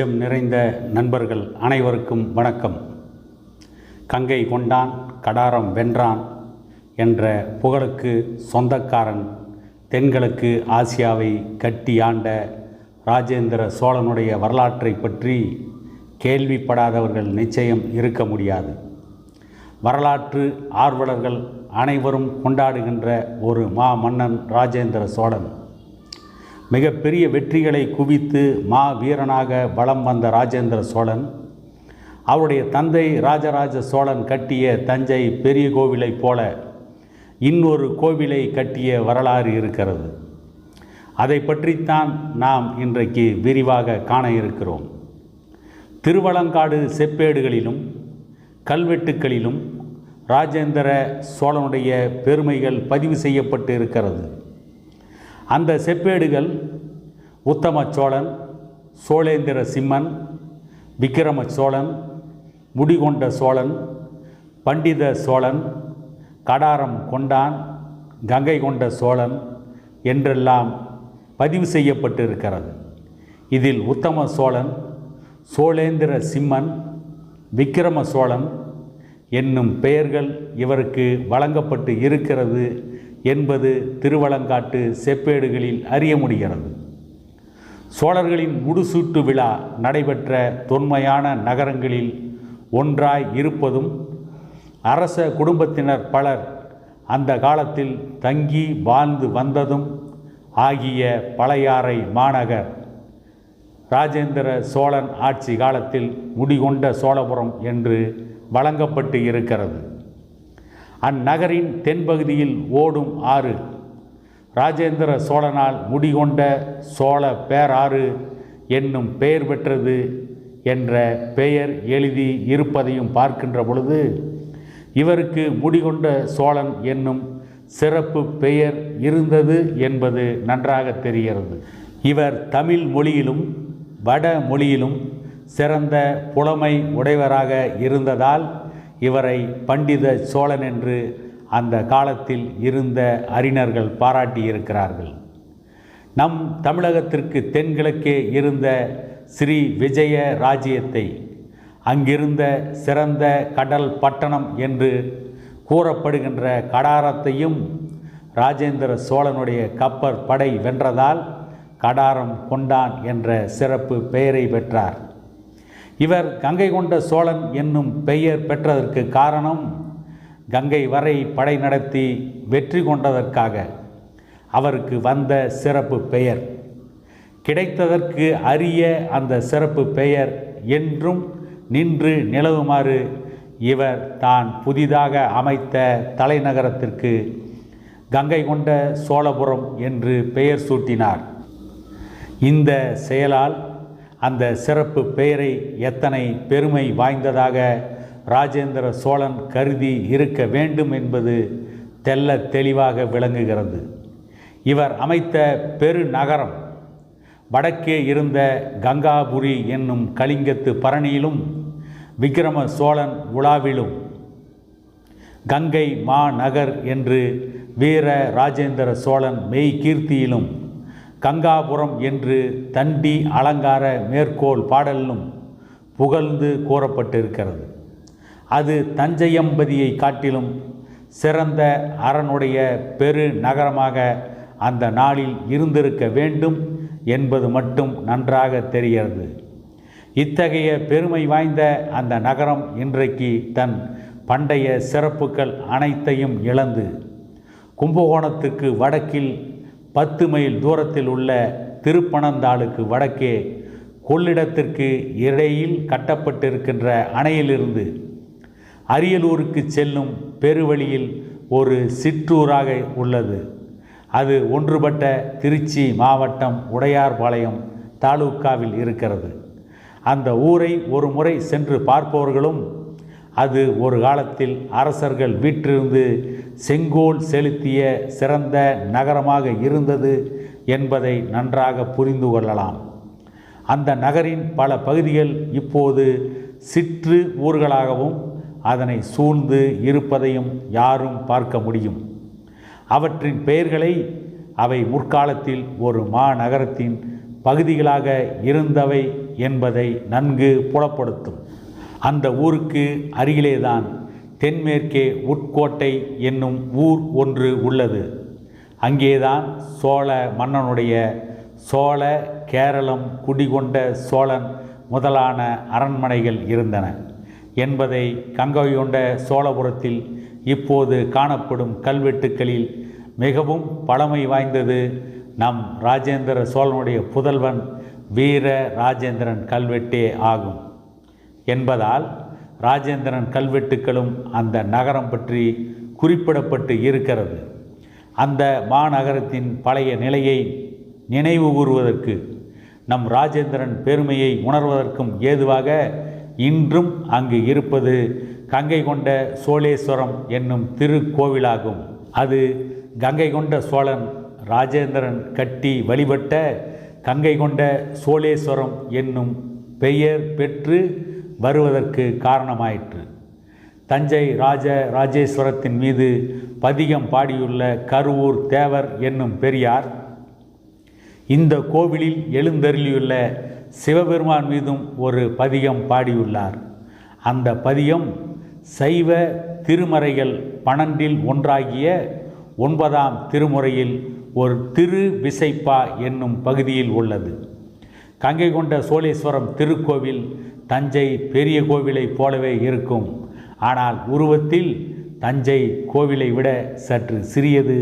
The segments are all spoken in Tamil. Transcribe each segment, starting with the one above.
நெஞ்சம் நிறைந்த நண்பர்கள் அனைவருக்கும் வணக்கம். கங்கை கொண்டான் கடாரம் வென்றான் என்ற புகழுக்கு சொந்தக்காரன் தென்கிழக்கு ஆசியாவை கட்டி ஆண்ட ராஜேந்திர சோழனுடைய வரலாற்றை பற்றி கேள்விப்படாதவர்கள் நிச்சயம் இருக்க முடியாது. வரலாற்று ஆர்வலர்கள் அனைவரும் கொண்டாடுகின்ற ஒரு மா மன்னன் ராஜேந்திர சோழன். மிகப்பெரிய வெற்றிகளை குவித்து மா வீரனாக வலம் வந்த ராஜேந்திர சோழன் அவருடைய தந்தை ராஜராஜ சோழன் கட்டிய தஞ்சை பெரிய கோவிலைப் போல இன்னொரு கோவிலை கட்டிய வரலாறு இருக்கிறது. அதை பற்றித்தான் நாம் இன்றைக்கு விரிவாக காண இருக்கிறோம். திருவலங்காடு செப்பேடுகளிலும் கல்வெட்டுக்களிலும் ராஜேந்திர சோழனுடைய பெருமைகள் பதிவு செய்யப்பட்டு இருக்கிறது. அந்த செப்பேடுகள் உத்தம சோழன் சோழேந்திர சிம்மன் விக்கிரம சோழன் முடிகொண்ட சோழன் பண்டித சோழன் கடாரம் கொண்டான் கங்கை கொண்ட சோழன் என்றெல்லாம் பதிவு செய்யப்பட்டிருக்கிறது. இதில் உத்தம சோழன் சோழேந்திர சிம்மன் விக்கிரம சோழன் என்னும் பெயர்கள் இவருக்கு வழங்கப்பட்டு இருக்கிறது என்பது திருவலங்காட்டு செப்பேடுகளில் அறிய முடிகிறது. சோழர்களின் முடிசூட்டு விழா நடைபெற்ற தொன்மையான நகரங்களில் ஒன்றாய் இருப்பதும் அரச குடும்பத்தினர் பலர் அந்த காலத்தில் தங்கி வாழ்ந்து வந்ததும் ஆகிய பழையாறை மாநகர். ராஜேந்திர சோழன் ஆட்சி காலத்தில் முடிகொண்ட சோழபுரம் என்று வழங்கப்பட்டு இருக்கிறது. அந்நகரின் தென்பகுதியில் ஓடும் ஆறு. ராஜேந்திர சோழனால் முடிகொண்ட சோழ பேராறு என்னும் பெயர் பெற்றது என்ற பெயர் எழுதி இருப்பதையும் பார்க்கின்ற பொழுது இவருக்கு முடிகொண்ட சோழன் என்னும் சிறப்பு பெயர் இருந்தது என்பது நன்றாக தெரிகிறது. இவர் தமிழ் மொழியிலும் வட மொழியிலும் சிறந்த புலமை உடையவராக இருந்ததால் இவரை பண்டித சோழன் என்று அந்த காலத்தில் இருந்த அறிஞர்கள் பாராட்டியிருக்கிறார்கள். நம் தமிழகத்திற்கு தென்கிழக்கே இருந்த ஸ்ரீ விஜய ராஜ்யத்தை அங்கிருந்த சிறந்த கடல் பட்டணம் என்று கூறப்படுகின்ற கடாரத்தையும் ராஜேந்திர சோழனுடைய கப்பற்படை வென்றதால் கடாரம் கொண்டான் என்ற சிறப்பு பெயரை பெற்றார். இவர் கங்கை கொண்ட சோழன் என்னும் பெயர் பெற்றதற்கு காரணம் கங்கை வரை படை நடத்தி வெற்றி கொண்டதற்காக அவருக்கு வந்த சிறப்பு பெயர். கிடைத்ததற்கு அரிய அந்த சிறப்பு பெயர் என்றும் நின்று நிலவுமாறு இவர் தான் புதிதாக அமைத்த தலைநகரத்திற்கு கங்கை கொண்ட சோழபுரம் என்று பெயர் சூட்டினார். இந்த செயலால் அந்த சிறப்பு பெயரை எத்தனை பெருமை வாய்ந்ததாக ராஜேந்திர சோழன் கருதி இருக்க வேண்டும் என்பது தெல்ல தெளிவாக விளங்குகிறது. இவர் அமைத்த பெருநகரம் வடக்கே இருந்த கங்காபுரி என்னும் கலிங்கத்து பரணியிலும் விக்கிரம சோழன் உலாவிலும் கங்கை மாநகர் என்று வீர ராஜேந்திர சோழன் மெய் கீர்த்தியிலும் கங்காபுரம் என்று தண்டி அலங்கார மேற்கோள் பாடலிலும் புகழ்ந்து கூறப்பட்டிருக்கிறது. அது தஞ்சையம்பதியை காட்டிலும் சிறந்த அரணுடைய பெரு நகரமாக அந்த நாளில் இருந்திருக்க வேண்டும் என்பது மட்டும் நன்றாக தெரிகிறது. இத்தகைய பெருமை வாய்ந்த அந்த நகரம் இன்றைக்கு தன் பண்டைய சிறப்புகள் அனைத்தையும் இழந்து கும்பகோணத்துக்கு வடக்கில் பத்து மைல் தூரத்தில் உள்ள திருப்பனந்தாளுக்கு வடக்கே கொள்ளிடத்திற்கு இடையில் கட்டப்பட்டிருக்கின்ற அணையிலிருந்து அரியலூருக்கு செல்லும் பெருவழியில் ஒரு சிற்றூராக உள்ளது. அது ஒன்றுபட்ட திருச்சி மாவட்டம் உடையார்பாளையம் தாலுக்காவில் இருக்கிறது. அந்த ஊரை ஒரு முறை சென்று பார்ப்பவர்களும் அது ஒரு காலத்தில் அரசர்கள் வீற்றிருந்து செங்கோல் செலுத்திய சிறந்த நகரமாக இருந்தது என்பதை நன்றாக புரிந்து கொள்ளலாம். அந்த நகரின் பல பகுதிகள் இப்போது சிற்று ஊர்களாகவும் அதனை சூழ்ந்து இருப்பதையும் யாரும் பார்க்க முடியும். அவற்றின் பெயர்களை அவை முற்காலத்தில் ஒரு மாநகரத்தின் பகுதிகளாக இருந்தவை என்பதை நன்கு புலப்படுத்தும். அந்த ஊருக்கு அருகிலேதான் தென்மேற்கே உட்கோட்டை என்னும் ஊர் ஒன்று உள்ளது. அங்கேதான் சோழ மன்னனுடைய சோழ கேரளம் குடிகொண்ட சோழன் முதலான அரண்மனைகள் இருந்தன. என்பதை கங்கையொண்ட சோழபுரத்தில் இப்போது காணப்படும் கல்வெட்டுக்களில் மிகவும் பழமை வாய்ந்தது நம் ராஜேந்திர சோழனுடைய புதல்வன் வீர ராஜேந்திரன் கல்வெட்டே ஆகும். என்பதால் ராஜேந்திரன் கல்வெட்டுக்களும் அந்த நகரம் பற்றி குறிப்பிடப்பட்டு இருக்கிறது. அந்த மாநகரத்தின் பழைய நிலையை நினைவு கூறுவதற்கு நம் ராஜேந்திரன் பெருமையை உணர்வதற்கும் ஏதுவாக இன்றும் அங்கு இருப்பது கங்கை கொண்ட சோழேஸ்வரம் என்னும் திருக்கோவிலாகும். அது கங்கை கொண்ட சோழன் ராஜேந்திரன் கட்டி வழிபட்ட கங்கை கொண்ட சோழேஸ்வரம் என்னும் பெயர் பெற்று வருவதற்கு காரணமாயிற்று. தஞ்சை ராஜ ராஜேஸ்வரத்தின் மீது பதிகம் பாடியுள்ள கருவூர் தேவர் என்னும் பெரியார் இந்த கோவிலில் எழுந்தருளியுள்ள சிவபெருமான் மீதும் ஒரு பதிகம் பாடியுள்ளார். அந்த பதிகம் சைவ திருமறைகள் பன்னெண்டில் ஒன்றாகிய ஒன்பதாம் திருமுறையில் ஒரு திரு விசைப்பா என்னும் பகுதியில் உள்ளது. கங்கை கொண்ட சோழேஸ்வரம் திருக்கோவில் தஞ்சை பெரிய கோவிலைப் போலவே இருக்கும். ஆனால் உருவத்தில் தஞ்சை கோவிலை விட சற்று சிறியது.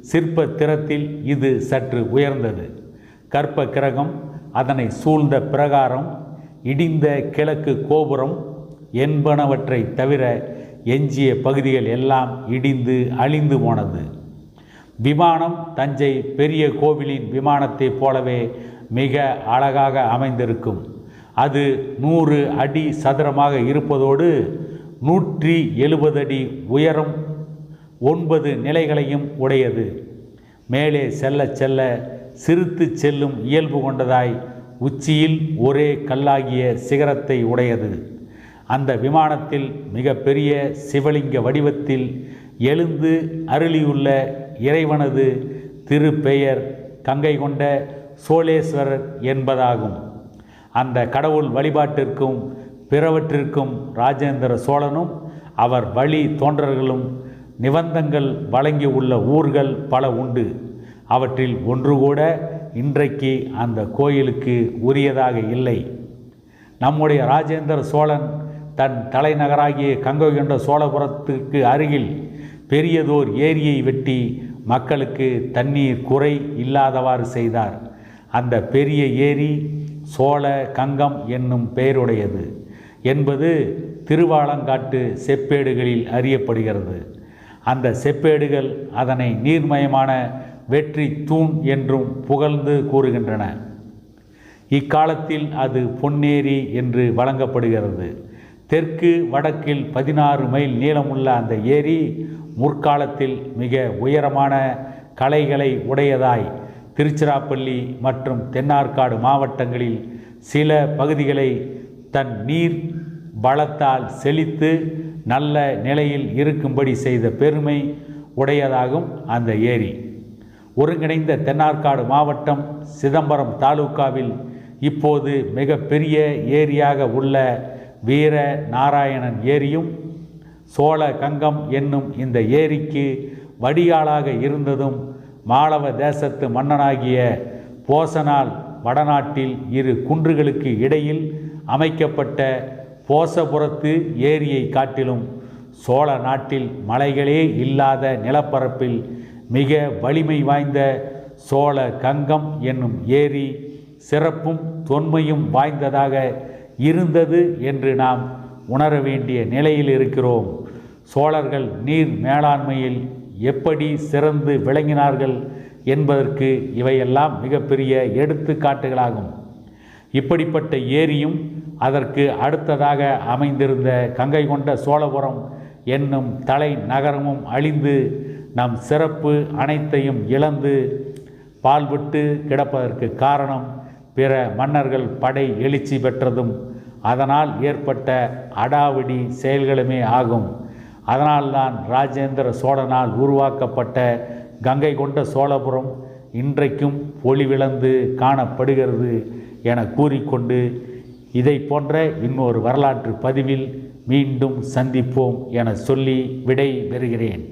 சிற்ப திறத்தில் இது சற்று உயர்ந்தது. கற்ப கிரகம் அதனை சூழ்ந்த பிரகாரம் இடிந்த கிழக்கு கோபுரம் என்பனவற்றை தவிர எஞ்சிய பகுதிகள் எல்லாம் இடிந்து அழிந்து போனது. விமானம் தஞ்சை பெரிய கோவிலின் விமானத்தைப் போலவே மிக அழகாக அமைந்திருக்கும். அது நூறு அடி சதுரமாக இருப்பதோடு நூற்றி எழுபது அடி உயரம் ஒன்பது நிலைகளையும் உடையது. மேலே செல்ல செல்ல சிரித்து செல்லும் இயல்பு கொண்டதாய் உச்சியில் ஒரே கல்லாகிய சிகரத்தை உடையது. அந்த விமானத்தில் மிகப்பெரிய சிவலிங்க வடிவத்தில் எழுந்து அருளியுள்ள இறைவனது திருப்பெயர் கங்கை கொண்ட சோழேஸ்வரர் என்பதாகும். அந்த கடவுள் வழிபாட்டிற்கும் பிறவற்றிற்கும் ராஜேந்திர சோழனும் அவர் வழி தோன்றர்களும் நிபந்தங்கள் வழங்கியுள்ள ஊர்கள் பல உண்டு. அவற்றில் ஒன்று கூட இன்றைக்கு அந்த கோயிலுக்கு உரியதாக இல்லை. நம்முடைய ராஜேந்திர சோழன் தன் தலைநகராகிய கங்கை கொண்ட சோழபுரத்துக்கு அருகில் பெரியதோர் ஏரியை வெட்டி மக்களுக்கு தண்ணீர் குறை இல்லாதவாறு செய்தார். அந்த பெரிய ஏரி சோழ கங்கம் என்னும் பெயருடையது என்பது திருவாலங்காட்டு செப்பேடுகளில் அறியப்படுகிறது. அந்த செப்பேடுகள் அதனை நீர்மயமான வெற்றி தூண் என்றும் புகழ்ந்து கூறுகின்றன. இக்காலத்தில் அது பொன்னேரி என்று வழங்கப்படுகிறது. தெற்கு வடக்கில் பதினாறு மைல் நீளமுள்ள அந்த ஏரி முற்காலத்தில் மிக உயரமான கலைகளை உடையதாய் திருச்சிராப்பள்ளி மற்றும் தென்னார்காடு மாவட்டங்களில் சில பகுதிகளை தன் நீர் பலத்தால் செழித்து நல்ல நிலையில் இருக்கும்படி செய்த பெருமை உடையதாகும் அந்த ஏரி. ஒருங்கிணைந்த தென்னார்காடு மாவட்டம் சிதம்பரம் தாலுகாவில் இப்போது மிகப்பெரிய ஏரியாக உள்ள வீர நாராயணன் ஏரியும் சோழ கங்கம் என்னும் இந்த ஏரிக்கு வடிகாலாக இருந்ததும் மாளவ தேசத்து மன்னனாகிய போசனால் வடநாட்டில் இரு குன்றுகளுக்கு இடையில் அமைக்கப்பட்ட போசபுரத்து ஏரியை காட்டிலும் சோழ நாட்டில் மலைகளே இல்லாத நிலப்பரப்பில் மிக வலிமை வாய்ந்த சோழ கங்கம் என்னும் ஏரி சிறப்பும் தொன்மையும் வாய்ந்ததாக இருந்தது என்று நாம் உணர வேண்டிய நிலையில் இருக்கிறோம். சோழர்கள் நீர் மேலாண்மையில் எப்படி சிறந்து விளங்கினார்கள் என்பதற்கு இவையெல்லாம் மிகப்பெரிய எடுத்துக்காட்டுகளாகும். இப்படிப்பட்ட ஏரியும் அதற்கு அடுத்ததாக அமைந்திருந்த கங்கை கொண்ட சோழபுரம் என்னும் தலை நகரமும் அழிந்து நம் சிறப்பு அனைத்தையும் இழந்து பால்விட்டு கிடப்பதற்கு காரணம் பிற மன்னர்கள் படை எழுச்சி பெற்றதும் அதனால் ஏற்பட்ட அடாவடி செயல்களுமே ஆகும். அதனால்தான் ராஜேந்திர சோழனால் உருவாக்கப்பட்ட கங்கை கொண்ட சோழபுரம் இன்றைக்கும் ஒளிவிழந்து காணப்படுகிறது என கூறிக்கொண்டு இதை போன்ற இன்னொரு வரலாற்று பதிவில் மீண்டும் சந்திப்போம் என சொல்லி விடை பெறுகிறேன்